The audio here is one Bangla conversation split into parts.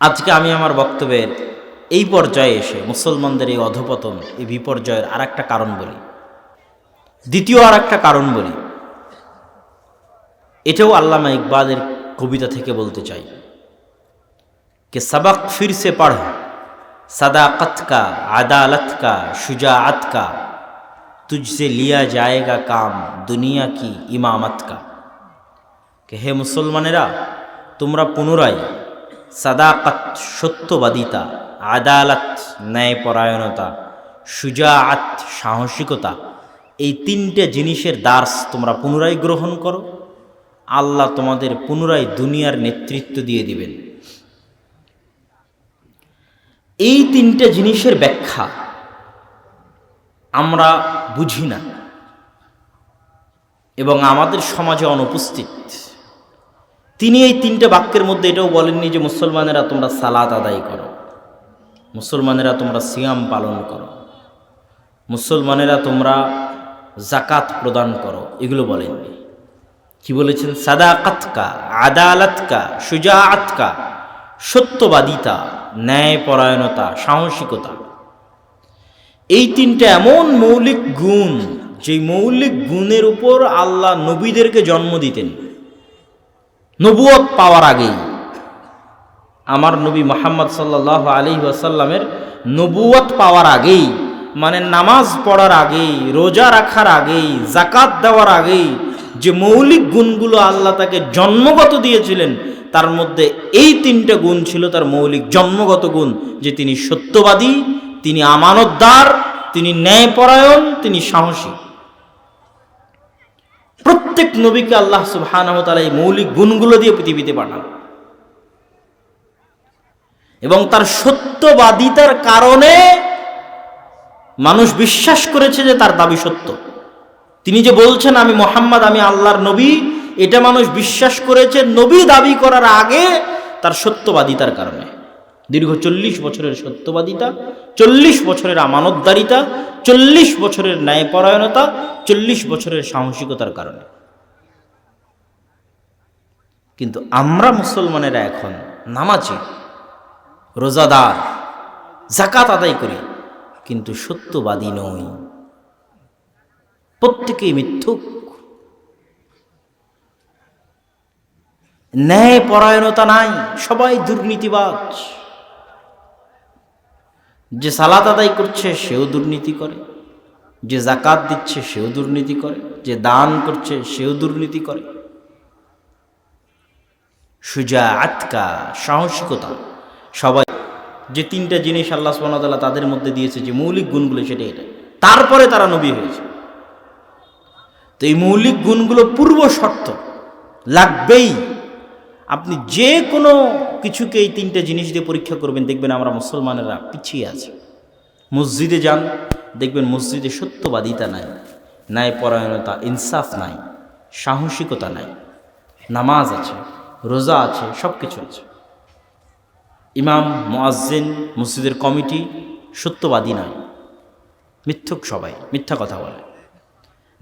আজকে আমি আমার বক্তব্যের এই পর্যায়ে এসে মুসলমানদের এই অধপতন, এই বিপর্যয়ের আর একটা কারণ বলি। দ্বিতীয় আর একটা কারণ বলি। এটাও আল্লামা ইকবালের কবিতা থেকে বলতে চাই কে সাবাক ফিরসে পড় সাদা কা আদা কা সুজা আতকা তুঝসে লিয়া যায়গা কাম দুনিয়া কি ইমামতকা কে। হে মুসলমানেরা, তোমরা পুনরায় সাদাকাত সত্যবাদিতা, আদালত ন্যায়পরায়ণতা, সুজাআত সাহসিকতা, এই তিনটে জিনিসের দার্স তোমরা পুনরায় গ্রহণ করো। আল্লাহ তোমাদের পুনরায় দুনিয়ার নেতৃত্ব দিয়ে দিবেন। এই তিনটে জিনিসের ব্যাখ্যা আমরা বুঝি না, এবং আমাদের সমাজে অনুপস্থিত তিনি এই তিনটে বাক্যের মধ্যে এটাও বলেননি যে মুসলমানেরা তোমরা সালাত আদায় করো। মুসলমানেরা তোমরা সিয়াম পালন করো। মুসলমানেরা তোমরা জাকাত প্রদান করো, এগুলো বলেননি। কি বলেছেন? সাদা সাদাকাতকা, আদালতকা সুজাআতকা সত্যবাদিতা, ন্যায়পরায়ণতা, সাহসিকতা। এই তিনটা এমন মৌলিক গুণ যে মৌলিক গুণের উপর আল্লাহ নবীদেরকে জন্ম দিতেন। নবুয়ত পাওয়ার আগেই। আমার নবী মোহাম্মদ সাল্লাহ আলী ওয়াসাল্লামের নবুয়ত পাওয়ার আগেই মানে নামাজ পড়ার আগেই, রোজা রাখার আগেই জাকাত দেওয়ার আগেই, যে মৌলিক গুণগুলো আল্লাহ তাকে জন্মগত দিয়েছিলেন, তার মধ্যে এই তিনটে গুণ ছিল তার মৌলিক জন্মগত গুণ, যে তিনি সত্যবাদী, তিনি আমানতদার, তিনি ন্যায়পরায়ণ, তিনি সাহসী। প্রত্যেক নবীকে আল্লাহ সুবহানাহু ওয়া তাআলা এই মৌলিক গুণগুলো দিয়ে পৃথিবীতে পাঠান এবং তার সত্যবাদিতার কারণে মানুষ বিশ্বাস করেছে যে তার দাবি সত্য। তিনি যে বলছেন, আমি মোহাম্মদ, আমি আল্লাহর নবী এটা মানুষ বিশ্বাস করেছে নবী দাবি করার আগে তার সত্যবাদিতার কারণে। দীর্ঘ চল্লিশ বছরের সত্যবাদিতা, চল্লিশ বছরের আমানতদারিতা, চল্লিশ বছরের ন্যায়পরায়ণতা, চল্লিশ বছরের সাহসিকতার কারণে। কিন্তু আমরা মুসলমানেরা এখন নামাজি, রোজাদার জাকাত আদায় করি, কিন্তু সত্যবাদী নই। প্রত্যেকেই মিথ্যুক। ন্যায় পরায়ণতা নাই, সবাই দুর্নীতিবাজ। যে সালাত আদায় করছে, সেও দুর্নীতি করে। যে জাকাত দিচ্ছে, সেও দুর্নীতি করে। যে দান করছে, সেও দুর্নীতি করে। সুজা আতকা সাহসিকতা। সবাই যে তিনটা জিনিস আল্লাহ সুবাহতাল্লাহ তাদের মধ্যে দিয়েছে, যে মৌলিক গুণগুলো সেটা এটা। তারপরে তারা নবী হয়েছে। তো এই মৌলিক গুণগুলো পূর্ব শর্ত, লাগবেই। আপনি যে কোনো কিছুকে এই তিনটে জিনিস দিয়ে পরীক্ষা করবেন, দেখবেন আমরা মুসলমানেরা পিছিয়ে আছি। মসজিদে যান, দেখবেন মসজিদে সত্যবাদিতা নাই। ন্যায় পরায়ণতা ইনসাফ নাই। সাহসিকতা নাই। নামাজ আছে। রোজা আছে সব কিছু আছে। ইমাম, মোয়াজ্জিন, মসজিদের কমিটি সত্যবাদী নয়। মিথ্যুক সবাই, মিথ্যা কথা বলে।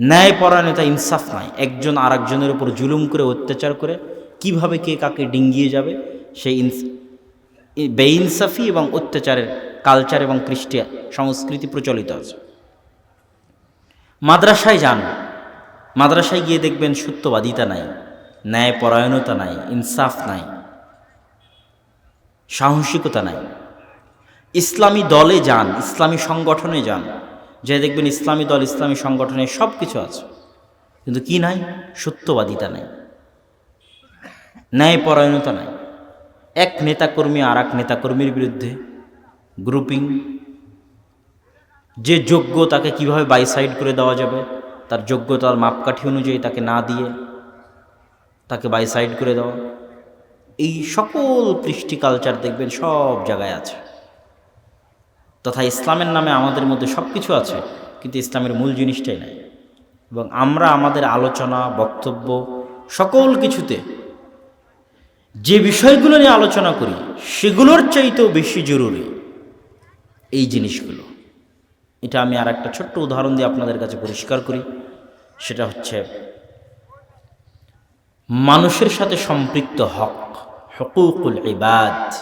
ন্যায়পরায়ণতা ইনসাফ নাই একজন আর একজনের উপর জুলুম করে, অত্যাচার করে কীভাবে কে কাকে ডিঙ্গিয়ে যাবে, সেই ইনস বেইনসাফি এবং অত্যাচারের কালচার এবং কৃষ্টি সংস্কৃতি প্রচলিত আছে। মাদ্রাসায় যান। মাদ্রাসায় গিয়ে দেখবেন সত্যবাদিতা নাই। ন্যায়পরায়ণতা নাই, ইনসাফ নাই, সাহসিকতা নাই। ইসলামী দলে যান, ইসলামী সংগঠনে যান, যে দেখবেন ইসলামী দল, ইসলামী সংগঠনে সব কিছু আছে, কিন্তু কি নাই? সত্যবাদিতা নাই। ন্যায়পরায়ণতা নাই। এক নেতাকর্মী আর এক নেতাকর্মীর বিরুদ্ধে গ্রুপিং যে যোগ্য তাকে কীভাবে বাইসাইড করে দেওয়া যাবে, তার যোগ্যতার মাপকাঠি অনুযায়ী তাকে না দিয়ে তাকে বাইসাইড করে দেওয়া এই সকল কৃষ্টি কালচার দেখবেন সব জায়গায় আছে। তথা ইসলামের নামে আমাদের মধ্যে সব কিছু আছে, কিন্তু ইসলামের মূল জিনিসটাই নাই। এবং আমরা আমাদের আলোচনা, বক্তব্য, সকল কিছুতে যে বিষয়গুলো নিয়ে আলোচনা করি, সেগুলোর চাইতেও বেশি জরুরি এই জিনিসগুলো। এটা আমি আর একটা ছোট্ট উদাহরণ দিয়ে আপনাদের কাছে পরিষ্কার করি। সেটা হচ্ছে মানুষের সাথে সম্পৃক্ত হক, হকুকুল ইবাদ।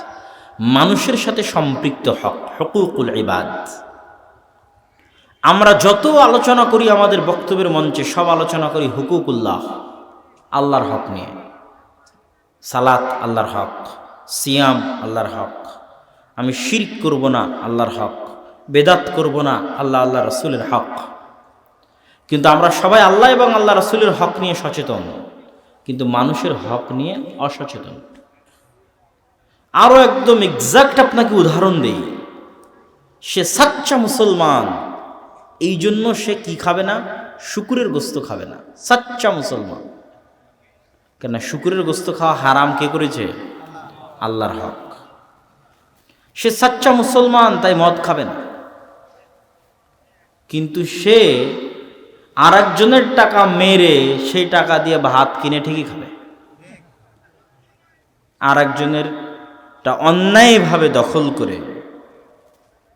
মানুষের সাথে সম্পৃক্ত হক, হকুকুল ইবাদ। আমরা যত আলোচনা করি আমাদের বক্তব্যের মঞ্চে, সব আলোচনা করি হুকুকুল্লাহ, আল্লাহর হক নিয়ে। সালাত আল্লাহর হক, সিয়াম আল্লাহর হক। আমি শিরক করব না, আল্লাহর হক। বেদাত করব না, আল্লাহ আল্লাহ রসুলের হক। কিন্তু আমরা সবাই আল্লাহ এবং আল্লাহ রসুলের হক নিয়ে সচেতন। কিন্তু মানুষের হক নিয়ে অসচেতন। আরও একদম এক্সাক্ট আপনাকে উদাহরণ দেই। সে সাচ্চা মুসলমান, এই জন্য সে কি খাবে না? শুকুরের গোস্ত খাবে না। সাচ্চা মুসলমান। কেন শুকুরের গোস্ত খাওয়া হারাম কে করেছে? আল্লাহর হক। সে সাচ্চা মুসলমান, তাই মদ খাবে না। কিন্তু সে আর একজনের টাকা মেরে সেই টাকা দিয়ে ভাত কিনে ঠিকই খাবে। আর একজনের টা অন্যায়ভাবে দখল করে,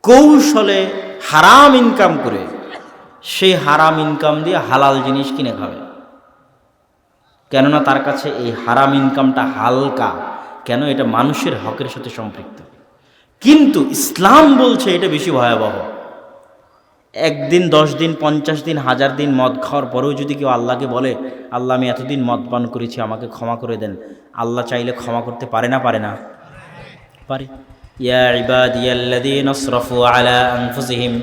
কৌশলে হারাম ইনকাম করে, সেই হারাম ইনকাম দিয়ে হালাল জিনিস কিনে খাবে। কেননা তার কাছে এই হারাম ইনকামটা হালকা, কেন এটা মানুষের হকের সাথে সম্পৃক্ত। কিন্তু ইসলাম বলছে এটা বেশি ভয়াবহ। একদিন, দশ দিন, পঞ্চাশ দিন, হাজার দিন মদ খাওয়ার পরেও যদি কেউ আল্লাহকে বলে, আল্লাহ, আমি এতদিন মদ পান করেছি, আমাকে ক্ষমা করে দেন। আল্লাহ চাইলে ক্ষমা করতে পারে না পারে না। পারে। ইয়া ইবাদিয়াল্লাযীনা আসরাফু আলা আনফুসিহিম,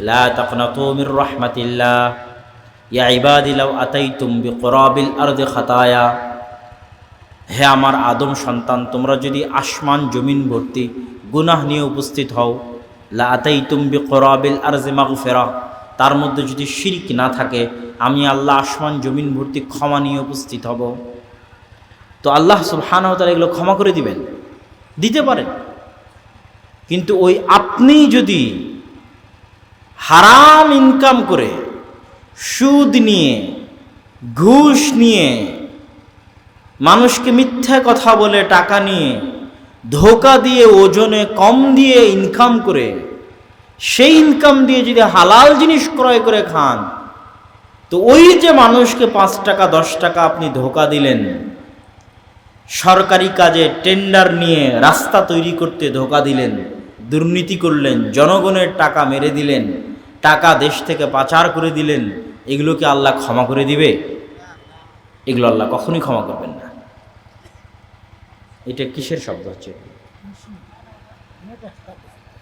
লা তাকনাতু মির রাহমাতিল্লাহ। ইয়া ইবাদি, লাউ আতাইতুম বিকরাবিল আরদি খাতায়া। হে আমার আদম সন্তান, তোমরা যদি আসমান, জমিন ভর্তি গুনাহ নিয়ে উপস্থিত হও তার মধ্যে যদি শিরক না থাকে, আমি আল্লাহ আসমান জমিন ভর্তি ক্ষমা নিয়ে উপস্থিত হব। তো আল্লাহ সুবহানাহু তাআলা এগুলো ক্ষমা করে দিবেন। দিতে পারেন। কিন্তু ওই আপনি যদি হারাম ইনকাম করে সুদ নিয়ে, ঘুষ নিয়ে, মানুষকে মিথ্যা কথা বলে টাকা নিয়ে ধোকা দিয়ে, ওজনে কম দিয়ে ইনকাম করে, সেই ইনকাম দিয়ে যদি হালাল জিনিস ক্রয় করে খান, তো ওই যে মানুষকে পাঁচ টাকা, দশ টাকা আপনি ধোকা দিলেন, সরকারি কাজে টেন্ডার নিয়ে রাস্তা তৈরি করতে ধোকা দিলেন, দুর্নীতি করলেন, জনগণের টাকা মেরে দিলেন, টাকা দেশ থেকে পাচার করে দিলেন এগুলোকে আল্লাহ ক্ষমা করে দিবে? এগুলো আল্লাহ কখনোই ক্ষমা করবেন না। এটা কিসের শব্দ হচ্ছে?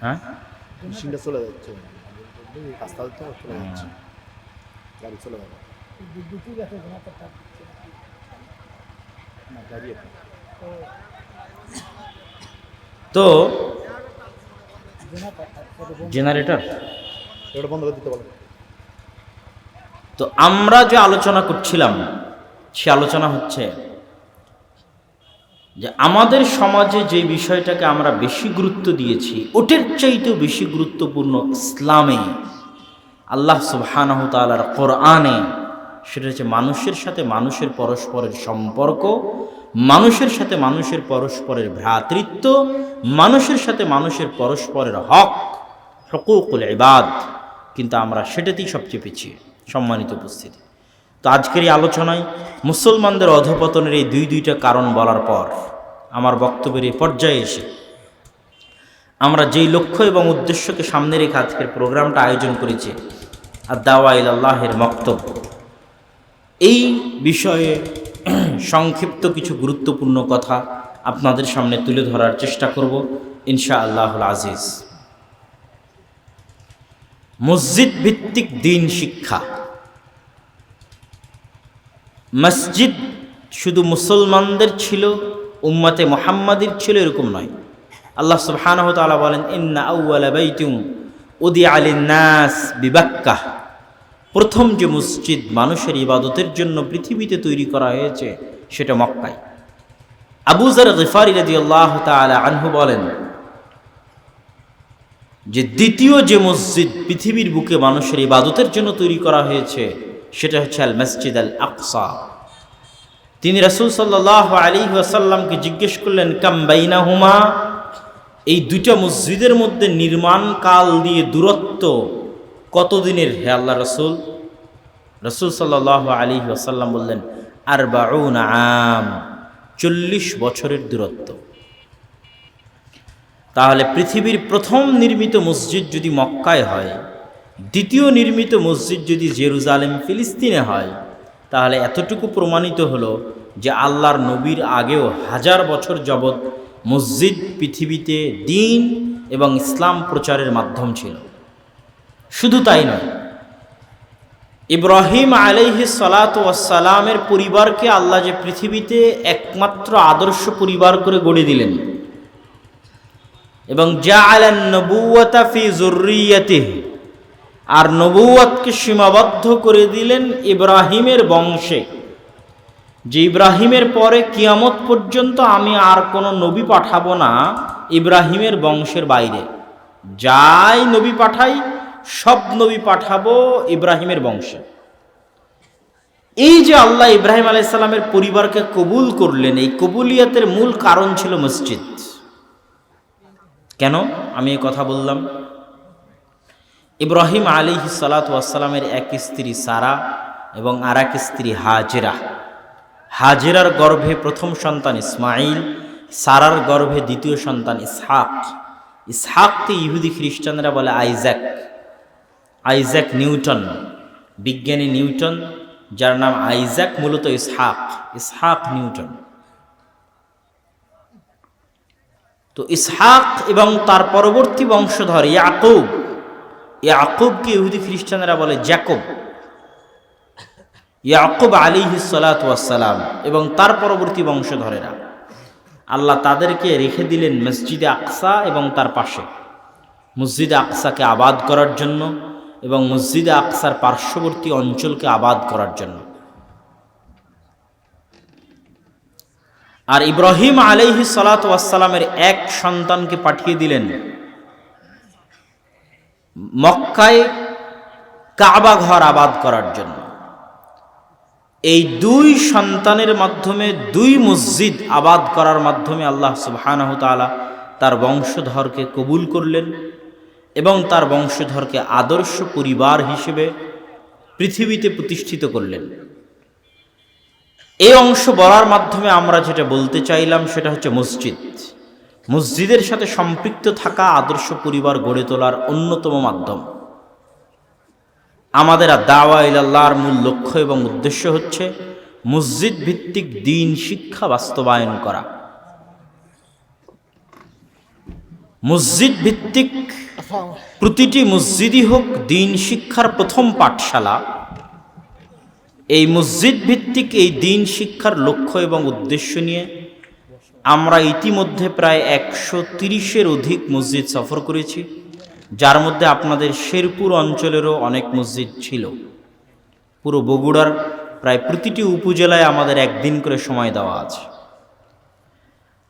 হ্যাঁ? মেশিনটা চলে যাচ্ছে। রাস্তা তো চলে যাচ্ছে। গাড়ি চলে যাবে। না গাড়ি তো জেনারেটর? ওটা বন্ধ করে দিতে পারবে তো আমরা যে আলোচনা করছিলাম সে আলোচনা হচ্ছে যে আমাদের সমাজে যে বিষয়টাকে আমরা বেশি গুরুত্ব দিয়েছি, ওটের চাইতেও বেশি গুরুত্বপূর্ণ ইসলামে। আল্লাহ সুবহানাহু তাআলার কোরআনে সেটা হচ্ছে মানুষের সাথে মানুষের পরস্পরের সম্পর্ক, মানুষের সাথে মানুষের পরস্পরের ভ্রাতৃত্ব, মানুষের সাথে মানুষের পরস্পরের হক, হকুকুল ইবাদ। কিন্তু আমরা সেটাতেই সবচেয়ে পিছিয়ে। সম্মানিত উপস্থিতি। তো আজকের এই আলোচনায় মুসলমানদের অধপতনের এই দুই দুইটা কারণ বলার পর আমার বক্তব্যের এই পর্যায়ে এসে আমরা যেই লক্ষ্য এবং উদ্দেশ্যকে সামনে রেখে আজকের প্রোগ্রামটা আয়োজন করেছি আর দাওয়াইল আল্লাহের বক্তব্য এই বিষয়ে সংক্ষিপ্ত কিছু গুরুত্বপূর্ণ কথা আপনাদের সামনে তুলে ধরার চেষ্টা করব ইনশা আল্লাহুল আজিজ। মসজিদ ভিত্তিক দিন শিক্ষা। মসজিদ শুধু মুসলমানদের ছিল, উম্মতে মোহাম্মদের ছিল, এরকম নয়। আল্লাহ সুবহানাহু তাআলা বলেন, ইন্না আউওয়ালা বাইতুম উদি আলিন নাস বিবাক্কাহ প্রথম যে মসজিদ মানুষের ইবাদতের জন্য পৃথিবীতে তৈরি করা হয়েছে, সেটা মক্কায়। আবু জার গিফারি রাদিয়াল্লাহু তাআলা আনহু বলেন, যে দ্বিতীয় যে মসজিদ পৃথিবীর বুকে মানুষের ইবাদতের জন্য তৈরি করা হয়েছে সেটা হচ্ছে আল মসজিদ আল আকসা তিনি রাসূল সাল্লাহ আলাইহি ওয়াসাল্লামকে জিজ্ঞেস করলেন, কাম বাইনাহুমা? এই দুইটা মসজিদের মধ্যে নির্মাণ কাল দিয়ে দূরত্ব কতদিনের হে আল্লাহ রসুল? রসুল সাল্লাহ আলী ওসাল্লাম বললেন আর আম, চল্লিশ বছরের দূরত্ব। তাহলে পৃথিবীর প্রথম নির্মিত মসজিদ যদি মক্কায় হয় দ্বিতীয় নির্মিত মসজিদ যদি জেরুজালেম, ফিলিস্তিনে হয়, তাহলে এতটুকু প্রমাণিত হলো যে আল্লাহর নবীর আগেও হাজার বছর যাবৎ মসজিদ পৃথিবীতে দিন এবং ইসলাম প্রচারের মাধ্যম ছিল। শুধু তাই নয়, ইব্রাহিম আলাইহি সালাতামের পরিবারকে আল্লাহ যে পৃথিবীতে একমাত্র আদর্শ পরিবার করে গড়ে দিলেন এবং যা আলেন নবুয়তা ফি জরুরিয়াতে আর নবুয়াতকে সীমাবদ্ধ করে দিলেন ইব্রাহিমের বংশে। যে ইব্রাহিমের পরে কিয়ামত পর্যন্ত আমি আর কোনো নবী পাঠাবো না ইব্রাহিমের বংশের বাইরে। যাই নবী পাঠাই, সব নবী পাঠাবো ইব্রাহিমের বংশে। এই যে আল্লাহ ইব্রাহিম আলাইসাল্লামের পরিবারকে কবুল করলেন, এই কবুলিয়াতের মূল কারণ ছিল মসজিদ। কেন? আমি এই কথা বললাম। ইব্রাহিম আলী সালাতামের এক স্ত্রী সারা এবং আর এক স্ত্রী হাজেরা। হাজেরার গর্ভে প্রথম সন্তান ইসমাইল সারার গর্ভে দ্বিতীয় সন্তান ইসহাক। ইসহাককে ইহুদি খ্রিস্টানরা বলে আইজ্যাক। আইজ্যাক নিউটন, বিজ্ঞানী নিউটন, যার নাম আইজ্যাক, মূলত ইসহাক। ইসহাক নিউটন। তো ইসহাক এবং তার পরবর্তী বংশধর ইয়াকুব ইয়াকুবকে ইহুদি খ্রিস্টানরা বলে জ্যাকব। ইয়াকুব আলী সালাম এবং তার পরবর্তী বংশধরেরা। আল্লাহ তাদেরকে রেখে দিলেন মসজিদে আকসা এবং তার পাশে। মসজিদে আকসাকে আবাদ করার জন্য এবং মসজিদে আকসার পার্শ্ববর্তী অঞ্চলকে আবাদ করার জন্য। আর ইব্রাহিম আলাইহি সালাতামের এক সন্তানকে পাঠিয়ে দিলেন মক্কায় কাবা ঘর আবাদ করার জন্য। এই দুই সন্তানের মাধ্যমে, দুই মসজিদ আবাদ করার মাধ্যমে আল্লাহ সুবহানাহু তাআলা তার বংশধরকে কবুল করলেন এবং তার বংশধরকে আদর্শ পরিবার হিসেবে পৃথিবীতে প্রতিষ্ঠিত করলেন। এই অংশ বলার মাধ্যমে আমরা যেটা বলতে চাইলাম সেটা হচ্ছে মসজিদ। মসজিদের সাথে সম্পৃক্ত থাকা আদর্শ পরিবার গড়ে তোলার অন্যতম মাধ্যম। আমাদের দাওয়া ইলাল্লাহর মূল লক্ষ্য এবং উদ্দেশ্য হচ্ছে মসজিদ ভিত্তিক দিন শিক্ষা বাস্তবায়ন করা। মসজিদ ভিত্তিক প্রতিটি মসজিদই হোক দিন শিক্ষার প্রথম পাঠশালা। এই মসজিদ ভিত্তিক এই দিন শিক্ষার লক্ষ্য এবং উদ্দেশ্য নিয়ে আমরা ইতিমধ্যে প্রায় একশো তিরিশের অধিক মসজিদ সফর করেছি, যার মধ্যে আপনাদের শেরপুর অঞ্চলেরও অনেক মসজিদ ছিল। পুরো বগুড়ার প্রায় প্রতিটি উপজেলায় আমাদের একদিন করে সময় দেওয়া আছে।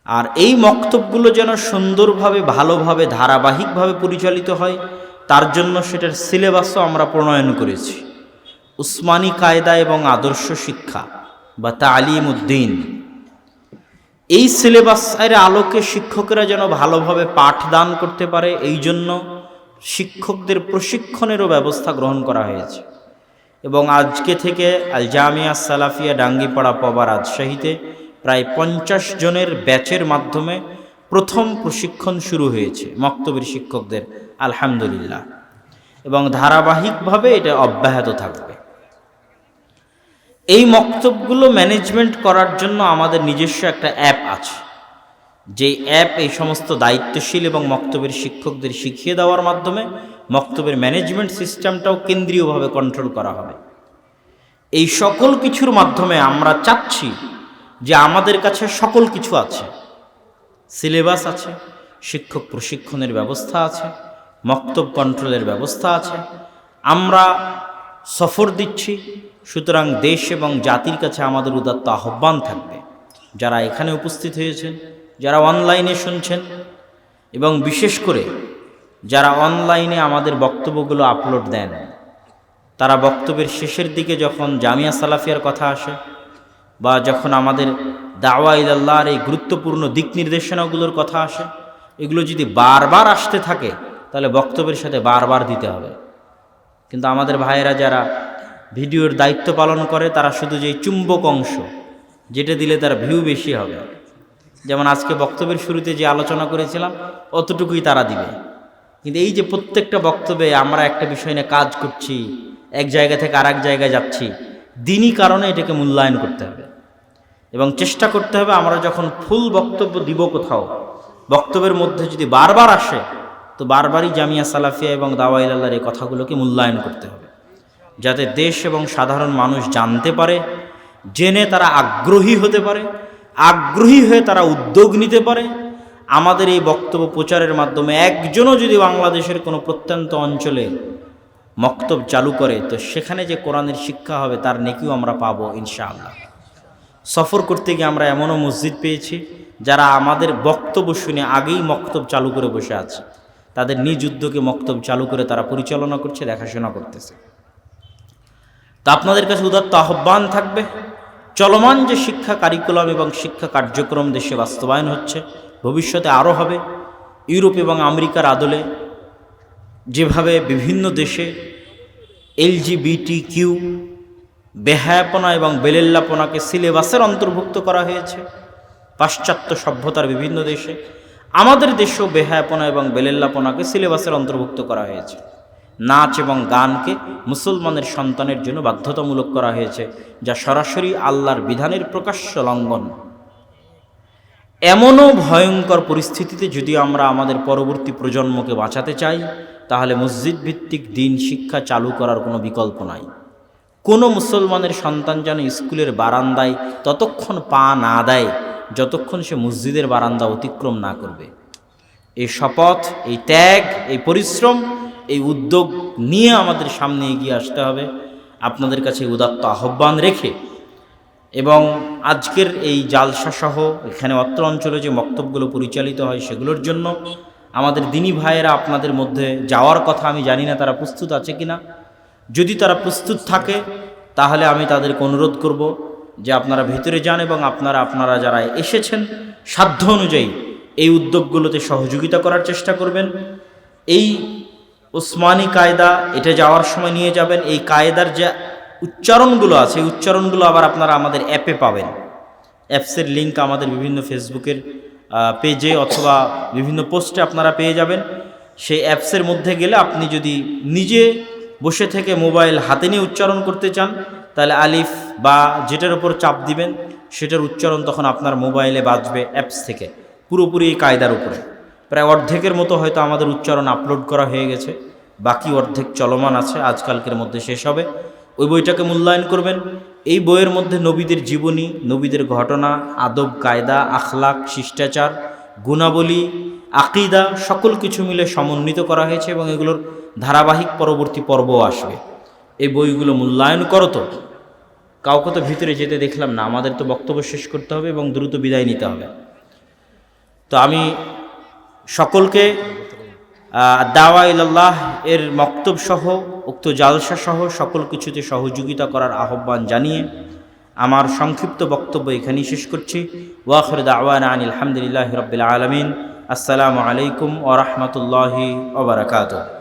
আর এই মক্তবগুলো যেন সুন্দরভাবে, ভালোভাবে, ধারাবাহিকভাবে পরিচালিত হয়, তার জন্য সেটার সিলেবাসও আমরা প্রণয়ন করেছি। উসমানী কায়দা এবং আদর্শ শিক্ষা বা তালিম উদ্দিন এই সিলেবাসের আলোকে শিক্ষকেরা যেন ভালোভাবে পাঠদান করতে পারে, এই জন্য শিক্ষকদের প্রশিক্ষণেরও ব্যবস্থা গ্রহণ করা হয়েছে। এবং আজকে থেকে আল জামিয়া সালাফিয়া ডাঙ্গিপাড়া পবা রাজশাহীতে প্রায় পঞ্চাশ জনের ব্যাচের মাধ্যমে প্রথম প্রশিক্ষণ শুরু হয়েছে মক্তবের শিক্ষকদের, আলহামদুলিল্লাহ। এবং ধারাবাহিকভাবে এটা অব্যাহত থাকবে। এই মক্তবগুলো ম্যানেজমেন্ট করার জন্য আমাদের নিজস্ব একটা অ্যাপ আছে। যে অ্যাপ এই সমস্ত দায়িত্বশীল এবং মক্তবের শিক্ষকদের শিখিয়ে দেওয়ার মাধ্যমে মক্তবের ম্যানেজমেন্ট সিস্টেমটাও কেন্দ্রীয়ভাবে কন্ট্রোল করা হবে। এই সকল কিছুর মাধ্যমে আমরা চাচ্ছি যে আমাদের কাছে সকল কিছু আছে। সিলেবাস আছে, শিক্ষক প্রশিক্ষণের ব্যবস্থা আছে, মক্তব কন্ট্রোলের ব্যবস্থা আছে। আমরা সফর দিচ্ছি সুতরাং দেশ এবং জাতির কাছে আমাদের উদাত্ত আহ্বান থাকবে। যারা এখানে উপস্থিত হয়েছেন, যারা অনলাইনে শুনছেন এবং বিশেষ করে যারা অনলাইনে আমাদের বক্তব্যগুলো আপলোড দেন, তারা বক্তব্যের শেষের দিকে যখন জামিয়া সালাফিয়ার কথা আসে বা যখন আমাদের দাওয়া ইল্লাহর এই গুরুত্বপূর্ণ দিক নির্দেশনাগুলোর কথা আসে, এগুলো যদি বারবার আসতে থাকে, তাহলে বক্তব্যের সাথে বারবার দিতে হবে। কিন্তু আমাদের ভাইয়েরা যারা ভিডিওর দায়িত্ব পালন করে, তারা শুধু যে চুম্বক অংশ, যেটা দিলে তার ভিউ বেশি হবে। যেমন আজকে বক্তব্যের শুরুতে যে আলোচনা করেছিলাম, অতটুকুই তারা দিবে। কিন্তু এই যে প্রত্যেকটা বক্তব্যে আমরা একটা বিষয় নিয়ে কাজ করছি, এক জায়গা থেকে আর এক জায়গায় যাচ্ছি, দিনই কারণে এটাকে মূল্যায়ন করতে হবে। এবং চেষ্টা করতে হবে আমরা যখন ফুল বক্তব্য দিব কোথাও, বক্তব্যের মধ্যে যদি বারবার আসে, তো বারবারই জামিয়া সালাফিয়া এবং দাওয়াইল আল্লাহর এই কথাগুলোকে মূল্যায়ন করতে হবে। যাতে দেশ এবং সাধারণ মানুষ জানতে পারে, জেনে তারা আগ্রহী হতে পারে, আগ্রহী হয়ে তারা উদ্যোগ নিতে পারে। আমাদের এই বক্তব্য প্রচারের মাধ্যমে একজনও যদি বাংলাদেশের কোনো প্রত্যন্ত অঞ্চলে মক্তব চালু করে, তো সেখানে যে কোরআনের শিক্ষা হবে, তার নেকিও আমরা পাবো ইনশাআল্লাহ। সফর করতে গিয়ে আমরা এমনও মসজিদ পেয়েছি, যারা আমাদের বক্তব্য শুনে আগেই মক্তব চালু করে বসে আছে। তাদের নিজ উদ্যোগে মক্তব চালু করে তারা পরিচালনা করছে, দেখাশোনা করতেছে। তা আপনাদের কাছে উদাত্ত আহ্বান থাকবে। চলমান যে শিক্ষা কারিকুলাম এবং শিক্ষা কার্যক্রম দেশে বাস্তবায়ন হচ্ছে, ভবিষ্যতে আরও হবে। ইউরোপ এবং আমেরিকার আদলে যেভাবে বিভিন্ন দেশে এলজিবিটি কিউ বেহায়াপনা এবং বেলেল্লাপনাকে সিলেবাসের অন্তর্ভুক্ত করা হয়েছে, পাশ্চাত্য সভ্যতার বিভিন্ন দেশে, আমাদের দেশেও বেহায়াপনা এবং বেলেল্লাপনাকে সিলেবাসের অন্তর্ভুক্ত করা হয়েছে। নাচ এবং গানকে মুসলমানের সন্তানের জন্য বাধ্যতামূলক করা হয়েছে, যা সরাসরি আল্লাহর বিধানের প্রকাশ্য লঙ্ঘন। এমনও ভয়ঙ্কর পরিস্থিতিতে যদি আমরা আমাদের পরবর্তী প্রজন্মকে বাঁচাতে চাই, তাহলে মসজিদ ভিত্তিক দিন শিক্ষা চালু করার কোনো বিকল্প নাই। কোনো মুসলমানের সন্তান যেন স্কুলের বারান্দায় ততক্ষণ পা না দেয়, যতক্ষণ সে মসজিদের বারান্দা অতিক্রম না করবে। এই শপথ, এই ত্যাগ, এই পরিশ্রম এই উদ্যোগ নিয়ে আমাদের সামনে এগিয়ে আসতে হবে। আপনাদের কাছে উদাত্ত আহ্বান রেখে এবং আজকের এই জালসা সহ এখানে অত্র অঞ্চলে যে বক্তব্যগুলো পরিচালিত হয় সেগুলোর জন্য আমাদের দিনী ভাইয়েরা আপনাদের মধ্যে যাওয়ার কথা আমি জানি না তারা প্রস্তুত আছে কিনা। যদি তারা প্রস্তুত থাকে, তাহলে আমি তাদেরকে অনুরোধ করব যে আপনারা ভেতরে যান এবং আপনারা আপনারা যারা এসেছেন, সাধ্য অনুযায়ী এই উদ্যোগগুলোতে সহযোগিতা করার চেষ্টা করবেন। এই ওসমানী কায়দা, এটা যাওয়ার সময় নিয়ে যাবেন। এই কায়দার যে উচ্চারণগুলো আছে, এই উচ্চারণগুলো আবার আপনারা আমাদের অ্যাপে পাবেন। অ্যাপসের লিঙ্ক আমাদের বিভিন্ন ফেসবুকের পেজে অথবা বিভিন্ন পোস্টে আপনারা পেয়ে যাবেন। সেই অ্যাপসের মধ্যে গেলে আপনি যদি নিজে বসে থেকে মোবাইল হাতে নিয়ে উচ্চারণ করতে চান, তাহলে আলিফ বা যেটার উপর চাপ দিবেন, সেটার উচ্চারণ তখন আপনার মোবাইলে বাজবে অ্যাপস থেকে, পুরোপুরি এই কায়দার উপরে। প্রায় অর্ধেকের মতো হয়তো আমাদের উচ্চারণ আপলোড করা হয়ে গেছে। বাকি অর্ধেক চলমান আছে, আজকালকের মধ্যে শেষ হবে। ওই বইটাকে মূল্যায়ন করবেন। এই বইয়ের মধ্যে নবীদের জীবনী, নবীদের ঘটনা, আদব, কায়দা, আখলাক, শিষ্টাচার, গুণাবলী, আকিদা সকল কিছু মিলে সমন্বিত করা হয়েছে এবং এগুলোর ধারাবাহিক পরবর্তী পর্বও আসবে। এই বইগুলো মূল্যায়ন করো তো। কাউকে তো ভিতরে যেতে দেখলাম না। আমাদের তো বক্তব্য শেষ করতে হবে এবং দ্রুত বিদায় নিতে হবে। তো আমি সকলকে দাওয়া ইল্লাহ এর মক্তব সহ, উক্ত জালসা সহ সকল কিছুতে সহযোগিতা করার আহ্বান জানিয়ে আমার সংক্ষিপ্ত বক্তব্য এখানেই শেষ করছি। ওয়াখর দাওয়ান আনিল আলহামদুলিল্লাহ রবিল আলমিন। আসসালামু আলাইকুম ওরহমতুল্লাহি ওবরাকাতুহ